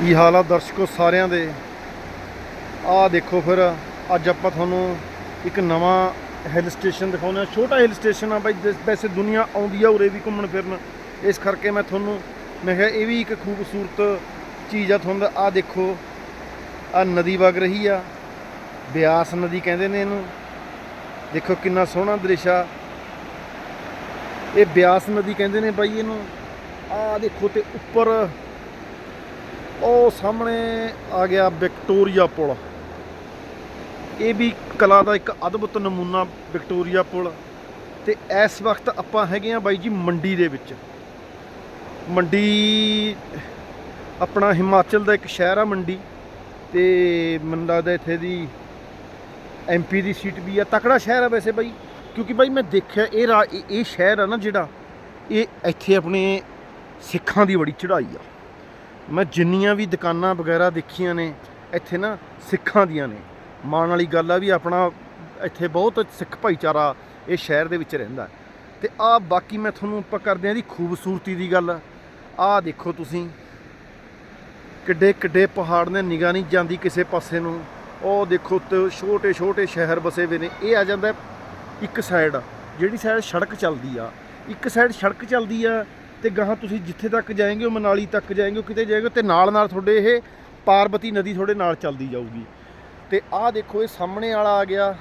ਕੀ ਹਾਲ ਆ ਦਰਸ਼ਕੋ ਸਾਰਿਆਂ ਦੇ? ਆਹ ਦੇਖੋ ਫਿਰ, ਅੱਜ ਆਪਾਂ ਤੁਹਾਨੂੰ ਇੱਕ ਨਵਾਂ ਹਿਲ ਸਟੇਸ਼ਨ ਦਿਖਾਉਂਦੇ ਆ ਛੋਟਾ ਹਿਲ ਸਟੇਸ਼ਨ ਆ ਬਾਈ, ਜਿਸ- ਵੈਸੇ ਦੁਨੀਆ ਆਉਂਦੀ ਆ ਉਰੇ ਵੀ ਘੁੰਮਣ ਫਿਰਨ। ਇਸ ਕਰਕੇ ਮੈਂ ਤੁਹਾਨੂੰ, ਮੈਂ ਕਿਹਾ ਇਹ ਵੀ ਇੱਕ ਖੂਬਸੂਰਤ ਚੀਜ਼ ਆ ਤੁਹਾਨੂੰ। ਆਹ ਦੇਖੋ ਆ ਨਦੀ ਵਗ ਰਹੀ ਆ। ਬਿਆਸ ਨਦੀ ਕਹਿੰਦੇ ਨੇ ਇਹਨੂੰ। ਦੇਖੋ ਕਿੰਨਾ ਸੋਹਣਾ ਦ੍ਰਿਸ਼ ਆ। ਇਹ ਬਿਆਸ ਨਦੀ ਕਹਿੰਦੇ ਨੇ ਬਾਈ ਇਹਨੂੰ। ਆਹ ਦੇਖੋ ਤੇ ਉੱਪਰ ਉਹ ਸਾਹਮਣੇ ਆ ਗਿਆ ਵਿਕਟੋਰੀਆ ਪੁਲ। ਇਹ ਵੀ ਕਲਾ ਦਾ ਇੱਕ ਅਦਭੁਤ ਨਮੂਨਾ ਵਿਕਟੋਰੀਆ ਪੁਲ। ਤੇ ਇਸ ਵਕਤ ਆਪਾਂ ਹੈਗੇ ਆ ਬਾਈ ਜੀ ਮੰਡੀ ਦੇ ਵਿੱਚ। ਮੰਡੀ ਆਪਣਾ ਹਿਮਾਚਲ ਦਾ ਇੱਕ ਸ਼ਹਿਰ ਆ ਮੰਡੀ। ਤੇ ਮੈਨੂੰ ਲੱਗਦਾ ਇੱਥੇ ਦੀ ਐਮਪੀ ਦੀ ਸੀਟ ਵੀ ਆ। ਤਕੜਾ ਸ਼ਹਿਰ ਆ ਵੈਸੇ ਬਾਈ, ਕਿਉਂਕਿ ਬਾਈ ਮੈਂ ਦੇਖਿਆ ਇਹ ਰਾ- ਇਹ ਇਹ ਸ਼ਹਿਰ ਆ ਨਾ ਜਿਹੜਾ, ਇਹ ਇੱਥੇ ਆਪਣੇ ਸਿੱਖਾਂ ਦੀ ਬੜੀ ਚੜ੍ਹਾਈ ਆ। ਮੈਂ ਜਿੰਨੀਆਂ ਵੀ ਦੁਕਾਨਾਂ ਵਗੈਰਾ ਦੇਖੀਆਂ ਨੇ, ਇੱਥੇ ਨਾ ਸਿੱਖਾਂ ਦੀਆਂ ਨੇ। ਮਾਣ ਵਾਲੀ ਗੱਲ ਆ ਵੀ ਆਪਣਾ ਇੱਥੇ ਬਹੁਤ ਸਿੱਖ ਭਾਈਚਾਰਾ ਇਹ ਸ਼ਹਿਰ ਦੇ ਵਿੱਚ ਰਹਿੰਦਾ। ਹੈ। ਤੇ ਆ ਬਾਕੀ ਮੈਂ ਤੁਹਾਨੂੰ ਆਪਾਂ ਕਰਦੇ ਆ ਦੀ ਖੂਬਸੂਰਤੀ ਦੀ ਗੱਲ। ਆਹ ਦੇਖੋ ਤੁਸੀਂ, ਕਿੱਡੇ ਕਿੱਡੇ ਪਹਾੜ ਨੇ, ਨਿਗਾਹ ਨਹੀਂ ਜਾਂਦੀ ਕਿਸੇ ਪਾਸੇ ਨੂੰ। ਉਹ ਦੇਖੋ ਤੇ ਛੋਟੇ ਛੋਟੇ ਸ਼ਹਿਰ ਵਸੇ ਹੋਏ ਨੇ। ਇਹ ਆ ਜਾਂਦਾ ਇੱਕ ਸਾਈਡ ਜਿਹੜੀ ਸਾਈਡ ਸੜਕ ਚੱਲਦੀ ਆ। ਇੱਕ ਸਾਈਡ ਸੜਕ ਚੱਲਦੀ ਆ ਤੇ ਗਾਹਾਂ ਤੁਸੀਂ ਜਿੱਥੇ ਤੱਕ ਜਾਏਗੇ, ਉਹ ਮਨਾਲੀ ਤੱਕ ਜਾਏਗੇ, ਉਹ ਕਿਤੇ ਜਾਏਗੇ, ਤੇ ਨਾਲ ਨਾਲ ਤੁਹਾਡੇ ਇਹ ਪਾਰਬਤੀ ਨਦੀ ਤੁਹਾਡੇ ਨਾਲ ਚੱਲਦੀ ਜਾਊਗੀ। ਤੇ ਆਹ ਦੇਖੋ, ਇਹ ਸਾਹਮਣੇ ਵਾਲਾ ਆ ਗਿਆ,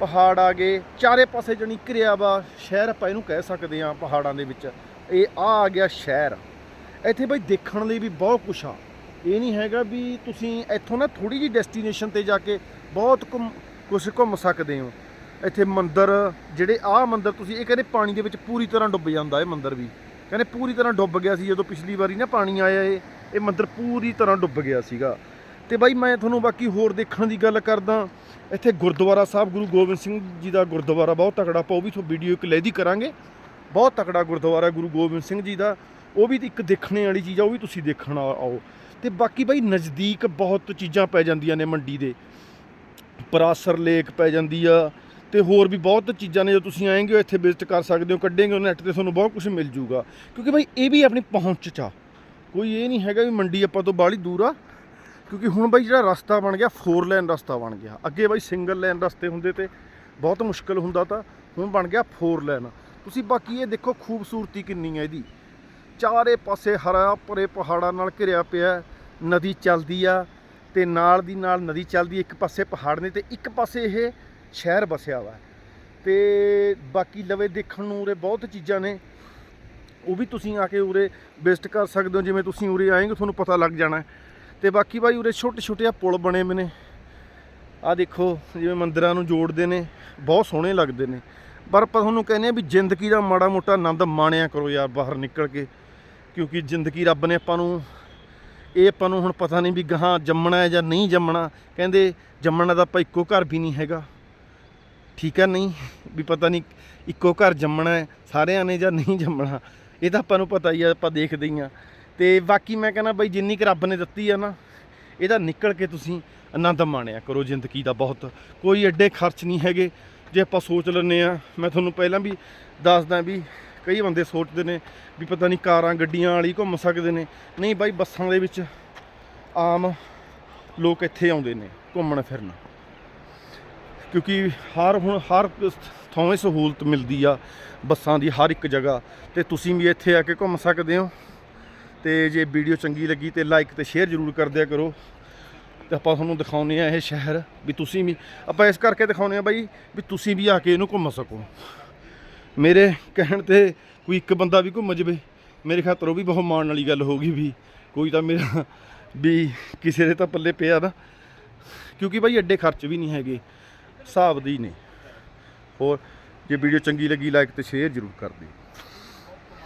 ਪਹਾੜ ਆ ਗਏ, ਚਾਰੇ ਪਾਸੇ ਜਣੀ ਘਿਰਿਆ ਵਾ, ਸ਼ਹਿਰ ਆਪਾਂ ਇਹਨੂੰ ਕਹਿ ਸਕਦੇ ਆ ਪਹਾੜਾਂ ਦੇ ਵਿੱਚ। ਇਹ ਆ ਆ ਗਿਆ ਸ਼ਹਿਰ। ਇੱਥੇ ਬਈ ਦੇਖਣ ਲਈ ਵੀ ਬਹੁਤ ਕੁਛ ਆ। ਇਹ ਨਹੀਂ ਹੈਗਾ ਵੀ ਤੁਸੀਂ ਇੱਥੋਂ ਨਾ ਥੋੜੀ ਜਿਹੀ ਡੈਸਟੀਨੇਸ਼ਨ ਤੇ ਜਾ ਕੇ ਬਹੁਤ ਘੁੰਮ, ਕੁਛ ਘੁੰਮ ਸਕਦੇ ਹੋ। ਇੱਥੇ ਮੰਦਰ, ਜਿਹੜੇ ਆਹ ਮੰਦਰ ਤੁਸੀਂ, ਇਹ ਕਹਿੰਦੇ ਪਾਣੀ ਦੇ ਵਿੱਚ ਪੂਰੀ ਤਰ੍ਹਾਂ ਡੁੱਬ ਜਾਂਦਾ ਇਹ ਮੰਦਰ ਵੀ। ਕਹਿੰਦੇ ਪੂਰੀ ਤਰ੍ਹਾਂ ਡੁੱਬ ਗਿਆ ਸੀ ਜਦੋਂ ਪਿਛਲੀ ਵਾਰੀ ਨਾ ਪਾਣੀ ਆਇਆ ਇਹ ਇਹ ਮੰਦਿਰ ਪੂਰੀ ਤਰ੍ਹਾਂ ਡੁੱਬ ਗਿਆ ਸੀਗਾ। ਤੇ ਬਾਈ ਮੈਂ ਤੁਹਾਨੂੰ ਬਾਕੀ ਹੋਰ ਦੇਖਣ ਦੀ ਗੱਲ ਕਰਦਾ, ਇੱਥੇ ਗੁਰਦੁਆਰਾ ਸਾਹਿਬ ਗੁਰੂ ਗੋਬਿੰਦ ਸਿੰਘ ਜੀ ਦਾ ਗੁਰਦੁਆਰਾ ਬਹੁਤ ਤਕੜਾ ਆਪਾਂ ਉਹ ਵੀ ਤੁਹਾਨੂੰ ਵੀਡੀਓ ਇੱਕ ਲੈਦੀ ਕਰਾਂਗੇ। ਬਹੁਤ ਤਕੜਾ ਗੁਰਦੁਆਰਾ ਗੁਰੂ ਗੋਬਿੰਦ ਸਿੰਘ ਜੀ ਦਾ, ਉਹ ਵੀ ਇੱਕ ਦੇਖਣੇ ਵਾਲੀ ਚੀਜ਼ ਆ, ਉਹ ਵੀ ਤੁਸੀਂ ਦੇਖਣ ਆਓ। ਤੇ ਬਾਕੀ ਬਾਈ ਨਜ਼ਦੀਕ ਬਹੁਤ ਚੀਜ਼ਾਂ ਪੈ ਜਾਂਦੀਆਂ ਨੇ ਮੰਡੀ ਦੇ। ਪਰਾਸਰ ਲੇਕ ਪੈ ਜਾਂਦੀ ਆ ਤੇ ਹੋਰ ਵੀ ਬਹੁਤ ਚੀਜ਼ਾਂ ਨੇ ਜੋ ਤੁਸੀਂ ਆਏਂਗੇ ਇੱਥੇ ਵਿਜ਼ਿਟ ਕਰ ਸਕਦੇ ਹੋ, ਕੱਢੇਂਗੇ ਉਹ ਨੈਟ ਤੇ ਤੁਹਾਨੂੰ ਬਹੁਤ ਕੁਝ ਮਿਲ ਜੂਗਾ। ਕਿਉਂਕਿ ਬਾਈ ਇਹ ਵੀ ਆਪਣੀ ਪਹੁੰਚ 'ਚ ਆ। ਕੋਈ ਇਹ ਨਹੀਂ ਹੈਗਾ ਵੀ ਮੰਡੀ ਆਪਾਂ ਤੋਂ ਬਾਹਲੀ ਦੂਰ ਆ। ਕਿਉਂਕਿ ਹੁਣ ਬਾਈ ਜਿਹੜਾ ਰਸਤਾ ਬਣ ਗਿਆ 4 ਲਾਈਨ ਰਸਤਾ ਬਣ ਗਿਆ। ਅੱਗੇ ਬਾਈ ਸਿੰਗਲ ਲਾਈਨ ਰਸਤੇ ਹੁੰਦੇ ਤੇ ਬਹੁਤ ਮੁਸ਼ਕਲ ਹੁੰਦਾ ਤਾਂ ਹੁਣ ਬਣ ਗਿਆ 4 ਲਾਈਨ ਤੁਸੀਂ ਬਾਕੀ ਇਹ ਦੇਖੋ ਖੂਬਸੂਰਤੀ ਕਿੰਨੀ ਹੈ ਇਹਦੀ। ਚਾਰੇ ਪਾਸੇ ਹਰਾ ਭਰੇ ਪਹਾੜਾਂ ਨਾਲ ਘਿਰਿਆ ਪਿਆ ਨਦੀ ਚੱਲਦੀ ਆ ਤੇ ਨਾਲ ਦੀ ਨਾਲ ਨਦੀ ਚੱਲਦੀ, ਇੱਕ ਪਾਸੇ ਪਹਾੜ ਨੇ ਤੇ ਇੱਕ ਪਾਸੇ ਇਹ ਸ਼ਹਿਰ ਵਸਿਆ ਵਾ। ਤੇ ਬਾਕੀ ਲਵੇ ਦੇਖਣ ਨੂੰ ਉਰੇ ਬਹੁਤ ਚੀਜ਼ਾਂ ਨੇ। ਉਹ ਵੀ ਤੁਸੀਂ ਆ ਕੇ ਉਰੇ ਵਿਜ਼ਿਟ ਕਰ ਸਕਦੇ ਹੋ, ਜਿਵੇਂ ਤੁਸੀਂ ਉਰੇ ਆਏਗੇ ਤੁਹਾਨੂੰ ਪਤਾ ਲੱਗ ਜਾਣਾ। ਹੈ। ਤੇ ਬਾਕੀ ਬਾਈ ਉਰੇ ਛੋਟੇ ਛੋਟੇ ਆ ਪੁਲ ਬਣੇ ਹੋਏ ਨੇ। ਆ ਦੇਖੋ, ਜਿਵੇਂ ਮੰਦਰਾਂ ਨੂੰ ਜੋੜਦੇ ਨੇ, ਬਹੁਤ ਸੋਹਣੇ ਲੱਗਦੇ ਨੇ। ਪਰ ਆਪਾਂ ਤੁਹਾਨੂੰ ਕਹਿੰਦੇ ਆ ਵੀ ਜ਼ਿੰਦਗੀ ਦਾ ਮਾੜਾ ਮੋਟਾ ਆਨੰਦ ਮਾਣਿਆ ਕਰੋ ਯਾਰ ਬਾਹਰ ਨਿਕਲ ਕੇ। ਕਿਉਂਕਿ ਜ਼ਿੰਦਗੀ ਰੱਬ ਨੇ ਆਪਾਂ ਨੂੰ, ਇਹ ਆਪਾਂ ਨੂੰ ਹੁਣ ਪਤਾ ਨਹੀਂ ਵੀ ਗਾਹਾਂ ਜੰਮਣਾ ਹੈ ਜਾਂ ਨਹੀਂ ਜੰਮਣਾ। ਕਹਿੰਦੇ ਜੰਮਣਾ ਦਾ ਆਪਾਂ ਇੱਕੋ ਘਰ ਵੀ ਨਹੀਂ ਹੈਗਾ। ਠੀਕ ਹੈ ਨਹੀਂ? ਵੀ ਪਤਾ ਨਹੀਂ ਇੱਕੋ ਘਰ ਜੰਮਣਾ ਹੈ, ਸਾਰਿਆਂ ਨੇ ਜਾਂ ਨਹੀਂ ਜੰਮਣਾ। ਇਹ ਤਾਂ ਆਪਾਂ ਨੂੰ ਪਤਾ ਹੀ ਆ, ਆਪਾਂ ਦੇਖਦੇ ਹੀ ਆ। ਤੇ ਬਾਕੀ ਮੈਂ ਕਹਿੰਦਾ ਬਈ ਜਿੰਨੀ ਕੁ ਰੱਬ ਨੇ ਦਿੱਤੀ ਆ ਨਾ ਇਹਦਾ ਨਿਕਲ ਕੇ ਤੁਸੀਂ ਆਨੰਦ ਮਾਣਿਆ ਕਰੋ ਜ਼ਿੰਦਗੀ ਦਾ ਬਹੁਤ। ਕੋਈ ਐਡੇ ਖਰਚ ਨਹੀਂ ਹੈਗੇ। ਜੇ ਆਪਾਂ ਸੋਚ ਲੈਂਦੇ ਆ, ਮੈਂ ਤੁਹਾਨੂੰ ਪਹਿਲਾਂ ਵੀ ਦੱਸਦਾ ਵੀ ਕਈ ਬੰਦੇ ਸੋਚਦੇ ਨੇ ਵੀ ਪਤਾ ਨਹੀਂ ਕਾਰਾਂ, ਗੱਡੀਆਂ ਵਾਲੀ ਘੁੰਮ ਸਕਦੇ ਨੇ। ਨਹੀਂ ਬਾਈ, ਬੱਸਾਂ ਦੇ ਵਿੱਚ ਆਮ ਲੋਕ ਇੱਥੇ ਆਉਂਦੇ ਨੇ ਘੁੰਮਣ ਫਿਰਨ। ਕਿਉਂਕਿ ਹਰ ਹੁਣ ਹਰ ਥਾਂ ਸਹੂਲਤ ਮਿਲਦੀ ਆ ਬੱਸਾਂ ਦੀ ਹਰ ਇੱਕ ਜਗ੍ਹਾ। ਤੇ ਤੁਸੀਂ ਵੀ ਇੱਥੇ ਆ ਕੇ ਘੁੰਮ ਸਕਦੇ ਹੋ। ਤੇ ਜੇ ਵੀਡੀਓ ਚੰਗੀ ਲੱਗੀ ਤੇ ਲਾਈਕ ਤੇ ਸ਼ੇਅਰ ਜ਼ਰੂਰ ਕਰ ਦਿਆ ਕਰੋ। ਤੇ ਆਪਾਂ ਤੁਹਾਨੂੰ ਦਿਖਾਉਂਦੇ ਆ ਇਹ ਸ਼ਹਿਰ ਵੀ ਤੁਸੀਂ ਵੀ, ਆਪਾਂ ਇਸ ਕਰਕੇ ਦਿਖਾਉਂਦੇ ਆ ਬਾਈ ਵੀ ਤੁਸੀਂ ਵੀ ਆ ਕੇ ਇਹਨੂੰ ਘੁੰਮ ਸਕੋ। ਮੇਰੇ ਕਹਿਣ ਤੇ ਕੋਈ ਇੱਕ ਬੰਦਾ ਵੀ ਘੁੰਮ ਜਵੇ, ਮੇਰੇ ਖਾਤਰ ਉਹ ਵੀ ਬਹੁਤ ਮਾਣ ਵਾਲੀ ਗੱਲ ਹੋਊਗੀ ਵੀ ਕੋਈ ਤਾਂ ਮੇਰਾ ਵੀ ਕਿਸੇ ਦੇ ਤਾਂ ਪੱਲੇ ਪਿਆ ਨਾ। ਕਿਉਂਕਿ ਬਾਈ ਐਡੇ ਖਰਚ ਵੀ ਨਹੀਂ ਹੈਗੇ। ਹਿਸਾਬ ਦੀ ਹੀ ਨੇ। ਹੋਰ ਜੇ ਵੀਡੀਓ ਚੰਗੀ ਲੱਗੀ ਲਾਈਕ ਤੇ ਸ਼ੇਅਰ ਜ਼ਰੂਰ ਕਰ ਦਿਓ।